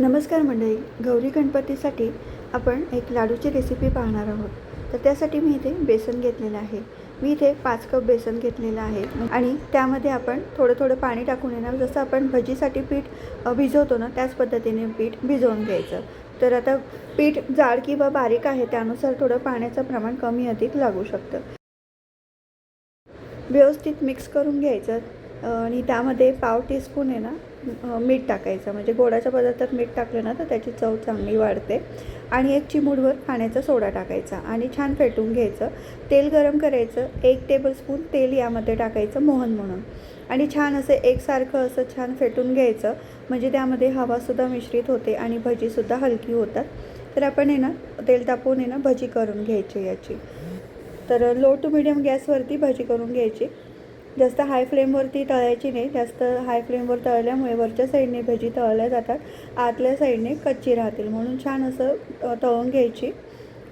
नमस्कार मंडळी गौरी गणपतीसाठी आपण एक लाडूची रेसिपी पाहणार आहोत. तर त्यासाठी मी इथे बेसन घेतलेलं आहे. मी इथे पाच कप बेसन घेतलेलं आहे आणि त्यामध्ये आपण थोडं थोडं पाणी टाकून येणार जसं आपण भजीसाठी पीठ भिजवतो ना त्याच पद्धतीने पीठ भिजवून घ्यायचं. तर आता पीठ जाड किंवा बारीक आहे त्यानुसार थोडं पाण्याचं प्रमाण कमी अधिक लागू शकतं. व्यवस्थित मिक्स करून घ्यायचं. आणि त्यामध्ये पाव टीस्पून आहे ना मीठ टाकायचं. म्हणजे गोडाच्या पदार्थात मीठ टाकलं ना तर त्याची चव चांगली वाढते. आणि एक चिमूडवर पाण्याचा सोडा टाकायचा आणि छान फेटून घ्यायचं. तेल गरम करायचं. एक टेबलस्पून तेल यामध्ये टाकायचं मोहन म्हणून. आणि छान असं एकसारखं असं छान फेटून घ्यायचं. म्हणजे त्यामध्ये हवासुद्धा मिश्रित होते आणि भजीसुद्धा हलकी होतात. तर आपण आहे ना तेल तापवून आहे ना भजी करून घ्यायची याची. तर लो टू मिडियम गॅसवरती भजी करून घ्यायची. जास्त हाय फ्लेमवरती तळायची नाही. जास्त हाय फ्लेमवर तळल्यामुळे वरच्या साईडने भजी तळल्या जातात. आतल्या साईडने कच्ची राहतील. म्हणून छान असं तळून घ्यायची.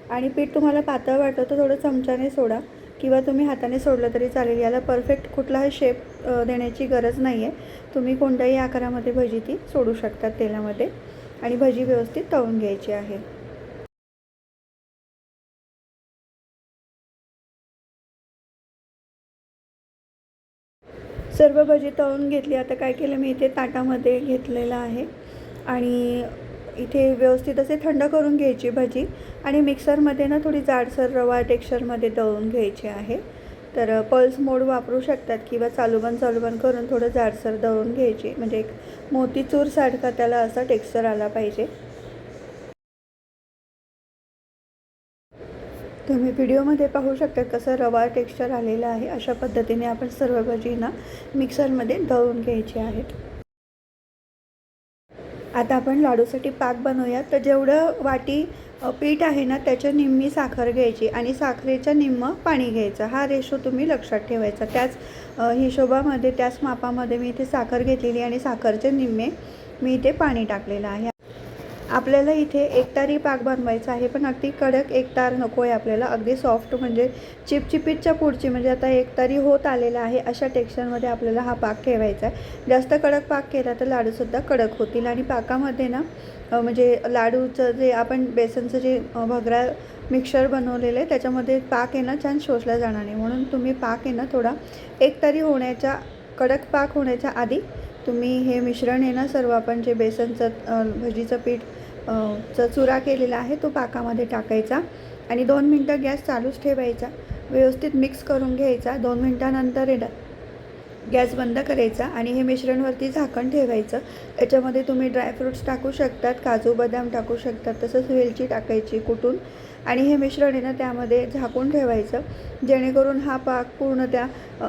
आणि पीठ तुम्हाला पातळ वाटलं तर थोडं चमच्याने सोडा. किंवा तुम्ही हाताने सोडलं तरी चालेल. याला परफेक्ट कुठलाही शेप देण्याची गरज नाही आहे तुम्ही कोणत्याही आकारामध्ये भजी ती सोडू शकतात तेलामध्ये. आणि भजी व्यवस्थित तळून घ्यायची आहे. सर्व भजी तळून घेतली. आता काय केलं मी इथे ताटामध्ये घेतलेलं आहे. आणि इथे व्यवस्थित असे थंड करून घ्यायची भजी. आणि मिक्सरमध्ये ना थोडी जाडसर रवा टेक्स्चरमध्ये तळून घ्यायची आहे. तर पल्स मोड वापरू शकतात किंवा चालूबंद चालूबंद करून थोडं जाडसर दळून घ्यायची. म्हणजे एक मोतीचूर सारखा त्याला असा टेक्स्चर आला पाहिजे. तुम्ही व्हिडिओमध्ये पाहू शकता कसं रवा टेक्स्चर आलेलं आहे. अशा पद्धतीने आपण सर्व भजींना मिक्सरमध्ये दळून घ्यायचे आहेत आता आपण लाडूसाठी पाक बनवूया. तर जेवढं वाटी पीठ आहे ना त्याच्या निम्मी साखर घ्यायची आणि साखरेच्या निम्म पाणी घ्यायचं. हा रेशो तुम्ही लक्षात ठेवायचा. त्याच हिशोबामध्ये त्याच मापामध्ये मी इथे साखर घेतलेली आणि साखरचे निम्मे मी इथे पाणी टाकलेलं आहे. आपल्याला इथे एकतारी पाक बनवायचा आहे पण अगदी कडक एकतार नको आहे आपल्याला. अगदी सॉफ्ट म्हणजे चिपचिपीतच्या पुढची म्हणजे आता एकतारी होत आलेला आहे अशा टेक्स्चरमध्ये आपल्याला हा पाक ठेवायचा आहे. जास्त कडक पाक केला तर लाडूसुद्धा कडक होतील. आणि पाकामध्ये ना म्हणजे लाडूचं जे आपण बेसनचं जे भगरा मिक्सर बनवलेलं आहे त्याच्यामध्ये पाक आहे ना छान शोषला जाणार नाही. म्हणून तुम्ही पाक आहे ना थोडा एकतारी होण्याच्या कडक पाक होण्याच्या आधी तुम्ही हे मिश्रण आहे ना सर्व आपण जे बेसनचं भजीचं पीठ चा चुरा केलेला आहे तो पाकामध्ये टाकायचा आणि दोन मिनटं गॅस चालूच ठेवायचा. व्यवस्थित मिक्स करून घ्यायचा. दोन मिनटानंतर येणार गॅस बंद करायचा आणि हे मिश्रणवरती झाकण ठेवायचं. याच्यामध्ये तुम्ही ड्रायफ्रूट्स टाकू शकतात काजू बदाम टाकू शकतात तसंच वेलची टाकायची कुटून आणि हे मिश्रण आहे ना त्यामध्ये झाकून ठेवायचं. जेणेकरून हा पाक पूर्ण त्या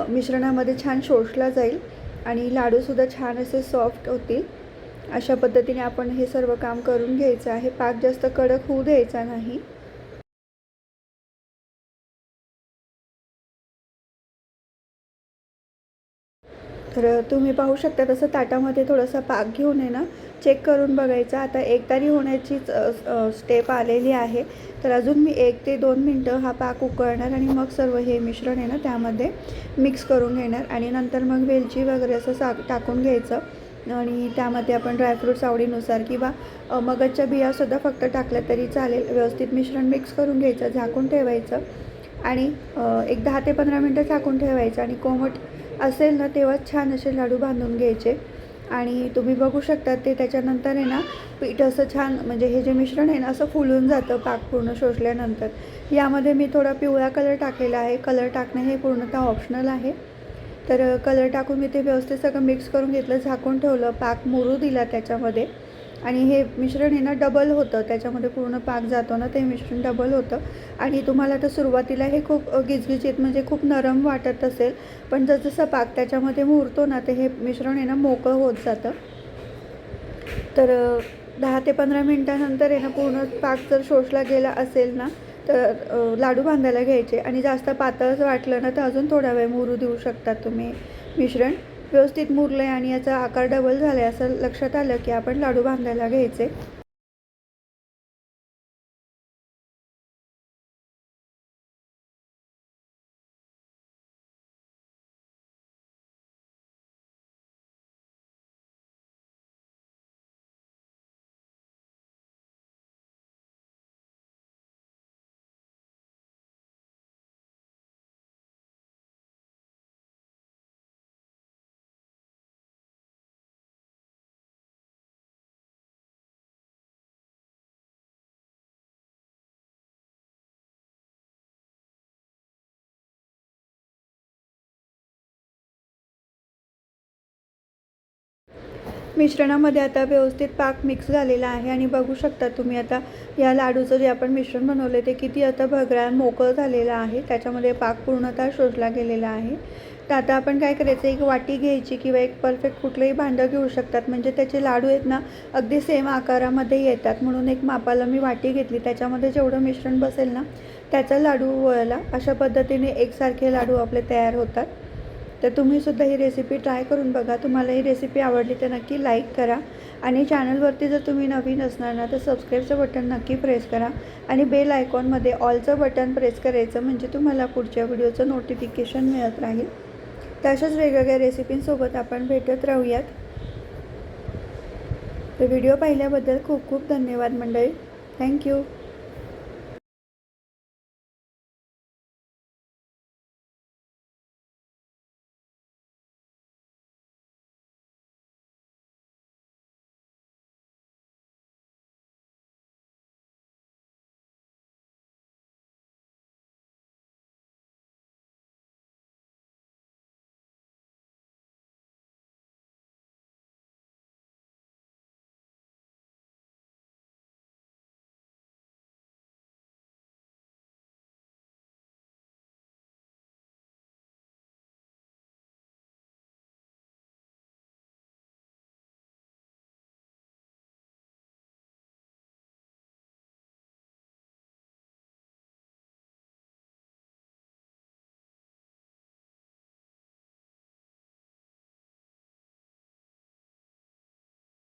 मिश्रणामध्ये छान शोषला जाईल. आणि लाडूसुद्धा छान असे सॉफ्ट होतील. अशा पद्धतीने आपण हे सर्व काम करून घ्यायचं आहे. पाक जास्त कडक होऊ द्यायचा नाही. तर तुम्ही पाहू शकता तसं ताटामध्ये थोडासा पाक घेऊन आहे ना चेक करून बघायचा. आता एक तारी होण्याचीच स्टेप आलेली आहे. तर अजून मी एक ते दोन मिनटं हा पाक उकळणार आणि मग सर्व हे मिश्रण आहे ना त्यामध्ये मिक्स करून घेणार. आणि नंतर मग वेलची वगैरे असं सा टाकून घ्यायचं. आणि त्यामध्ये आपण ड्रायफ्रूट्स आवडीनुसार किंवा मगजच्या बियासुद्धा फक्त टाकल्या तरी चालेल. व्यवस्थित मिश्रण मिक्स करून घ्यायचं झाकून ठेवायचं. आणि एक दहा ते पंधरा मिनटं झाकून ठेवायचं. आणि कोमट असेल ना तेव्हाच छान असे लाडू बांधून घ्यायचे. आणि तुम्ही बघू शकता ते त्याच्यानंतर आहे ना पीठ असं छान म्हणजे हे जे मिश्रण आहे ना असं फुलून जातं पाक पूर्ण शोषल्यानंतर. यामध्ये मी थोडा पिवळा कलर टाकलेला आहे. कलर टाकणं हे पूर्णतः ऑप्शनल आहे. तर कलर टाकून मी ते व्यवस्थित सगळं मिक्स करून घेतलं झाकून ठेवलं पाक मुरू दिला त्याच्यामध्ये. आणि हे मिश्रण आहे ना डबल होतं. त्याच्यामध्ये पूर्ण पाक जातो ना ते मिश्रण डबल होतं. आणि तुम्हाला तर सुरुवातीला हे खूप गिजगिजीत म्हणजे खूप नरम वाटत असेल पण जसजसा पाक त्याच्यामध्ये मुरतो ना ते हे मिश्रण आहे ना मोकळं होत जातं. तर दहा ते पंधरा मिनटानंतर आहे ना पूर्ण पाक जर शोषला गेला असेल ना तर लाडू बांधायला घ्यायचे. आणि जास्त पातळच वाटलं ना तर अजून थोडा वेळ मुरू देऊ शकतात तुम्ही मिश्रण. व्यवस्थित मुरलं आहे आणि याचा आकार डबल झाला आहे असं लक्षात आलं की आपण लाडू बांधायला घ्यायचे. मिश्रणामध्ये आता व्यवस्थित पाक मिक्स झालेला आहे आणि बघू शकता तुम्ही आता या लाडूचं जे आपण मिश्रण बनवलं ते किती आता भगरा मोकळं झालेलं आहे. त्याच्यामध्ये पाक पूर्णतः शोषला गेलेला आहे. तर आता आपण काय करायचं एक वाटी घ्यायची किंवा एक परफेक्ट कुठलंही भांडं घेऊ शकतात. म्हणजे त्याचे लाडू आहेत ना अगदी सेम आकारामध्ये येतात. म्हणून एक मापाला मी वाटी घेतली. त्याच्यामध्ये जेवढं मिश्रण बसेल ना त्याचा लाडू वळला. अशा पद्धतीने एकसारखे लाडू आपले तयार होतात. तर तुम्हीसुद्धा ही रेसिपी ट्राय करून बघा. तुम्हाला ही रेसिपी आवडली तर नक्की लाईक करा. आणि चॅनलवरती जर तुम्ही नवीन असणार ना तर सबस्क्राईबचं बटन नक्की प्रेस करा. आणि बेल आयकॉनमध्ये ऑलचं बटन प्रेस करायचं म्हणजे तुम्हाला पुढच्या व्हिडिओचं नोटिफिकेशन मिळत राहील. तर अशाच वेगवेगळ्या रेसिपींसोबत आपण भेटत राहूयात. तर व्हिडिओ पाहिल्याबद्दल खूप खूप धन्यवाद मंडळी. थँक्यू